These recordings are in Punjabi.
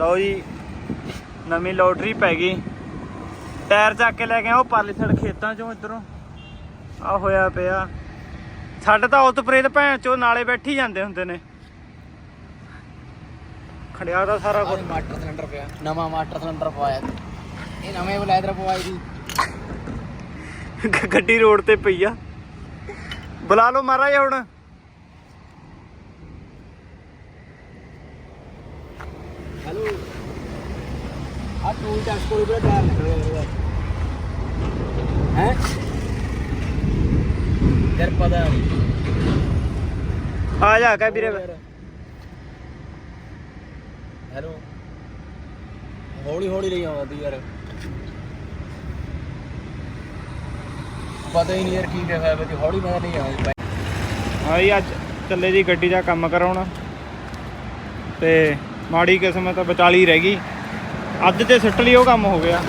ਲਓ ਜੀ ਨਵੀਂ ਲੋਟਰੀ ਪੈ ਗਈ। ਟਾਇਰ ਚੱਕ ਕੇ ਲੈ ਕੇ ਆਓ ਪਾਲੇ ਸੜ ਖੇਤਾਂ ਚੋਂ ਇਧਰੋਂ। ਆ ਹੋਇਆ ਪਿਆ। ਸਾਡੇ ਤਾਂ ਉਤ ਪ੍ਰੇਤ ਭੈਣ ਚੋ ਨਾਲੇ ਬੈਠੀ ਜਾਂਦੇ ਹੁੰਦੇ ਨੇ। ਖੜਿਆ ਦਾ ਸਾਰਾ ਕੁਝ ਮਾਸਟਰ ਸਿਲੰਡਰ ਪਿਆ। ਨਵਾਂ ਮਾਸਟਰ ਸਿਲੰਡਰ ਪਵਾਇਆ ਇਹ ਨਵੇਂ ਬਲੈਦਰ ਪਵਾਈ ਦੀ ਗੱਡੀ ਰੋਡ ਤੇ ਪਈ ਆ। ਬੁਲਾ ਲਓ ਮਹਾਰਾਜ ਹੁਣ। ਆ ਟੂਲ ਟੈਕਸ ਕੋਲ ਬੜਾ ਟਾਇਰ ਨਿਕਲਿਆ ਉਹਦਾ ਹੈ? ਯਾਰ ਪਤਾ ਨਹੀਂ ਆ ਜਾ ਕੇ ਵੀਰੇ। ਹੈਲੋ। ਹੌਲੀ ਹੌਲੀ ਲਈ ਆਉਂਦੀ ਯਾਰ। ਪਤਾ ਹੀ ਨਹੀਂ ਯਾਰ ਕੀ ਲਿਖਿਆ ਬਈ ਹੌਲੀ ਮੈਂ ਨਹੀਂ ਆਉਂਦੀ ਆਈ ਅੱਜ ਚੱਲੇ ਦੀ ਗੱਡੀ ਦਾ ਕੰਮ ਕਰਾਉਣਾ। ਤੇ ਮਾੜੀ ਕਿਸਮਤ ਵਿਚਾਲੀ ਰਹਿ ਗਈ। ਅੱਜ ਤੇ ਸਿੱਟ ਲਈ ਉਹ ਕੰਮ ਹੋ ਗਿਆ।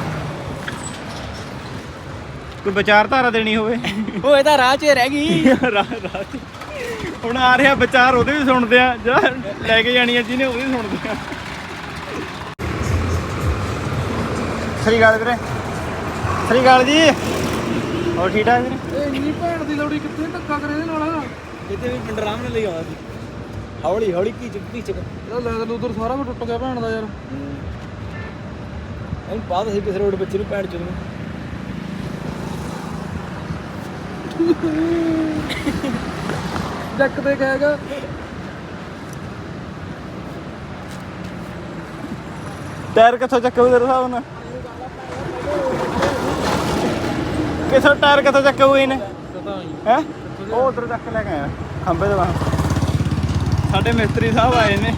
ਕੋਈ ਵਿਚਾਰਧਾਰਾ ਦੇਣੀ ਹੋਵੇ। ਉਹ ਇਹਦਾ ਰਾਹ 'ਚ ਰਹਿ ਗਈ। ਰਾਹ ਰਾਹ 'ਚ। ਹੁਣ ਆ ਰਿਹਾ ਵਿਚਾਰ ਉਹਦੇ ਵੀ ਸੁਣਦੇ ਆ। ਜਿਹੜਾ ਲੈ ਕੇ ਜਾਣੀ ਆ ਜਿਹਨੇ ਉਹਦੀ ਸੁਣਦੇ ਆ। ਸ੍ਰੀ ਅਕਾਲ ਵੀਰੇ। ਸ੍ਰੀ ਅਕਾਲ ਜੀ। ਹੋਰ ਠੀਕ ਠਾਕ ਵੀਰੇ? ਇਹ ਇੰਨੀ ਭੈਣ ਦੀ ਲੋੜੀ ਕਿੱਥੇ ਧੱਕਾ ਕਰੇ ਇਹਦੇ ਨਾਲ? ਕਿਤੇ ਵੀ ਪਿੰਡ ਰਾਮ ਨਾਲ ਲਈ ਆਉਂਦਾ ਸੀ। ਹੌਲੀ ਹੌਲੀ ਕੀ। ਚੁੱਕੀ ਚੱਕ ਇਹਦਾ ਲੈਦਰ ਉਧਰ ਸਾਰਾ ਕੁਝ ਟੁੱਟ ਗਿਆ ਭੈਣ ਦਾ ਯਾਰ। ਇਹਨੂੰ ਬਾਅਦ ਅਸੀਂ ਕਿਸੇ ਰੋਡ ਬੱਚੇ ਨੂੰ ਭੈਣ ਚੋਦ ਨੂੰ। ਜੱਕ ਤੇ ਕਹੇਗਾ ਟਾਇਰ ਕਿੱਥੋਂ ਚੱਕੂ ਤੇਰੇ ਹਿਸਾਬ ਨਾਲ? ਕਿੱਥੋਂ ਟਾਇਰ ਕਿੱਥੋਂ ਚੱਕੂ ਇਹਨੇ? ਪਤਾ ਨਹੀਂ ਹੈ? ਉਹ ਉਧਰ ਚੱਕ ਲੈ ਕੇ ਆਇਆ। ਖੰਬੇ ਦੇ ਬਾਹਰ। ਸਾਡੇ ਮਿਸਤਰੀ ਸਾਹਿਬ ਆਏ ਨੇ।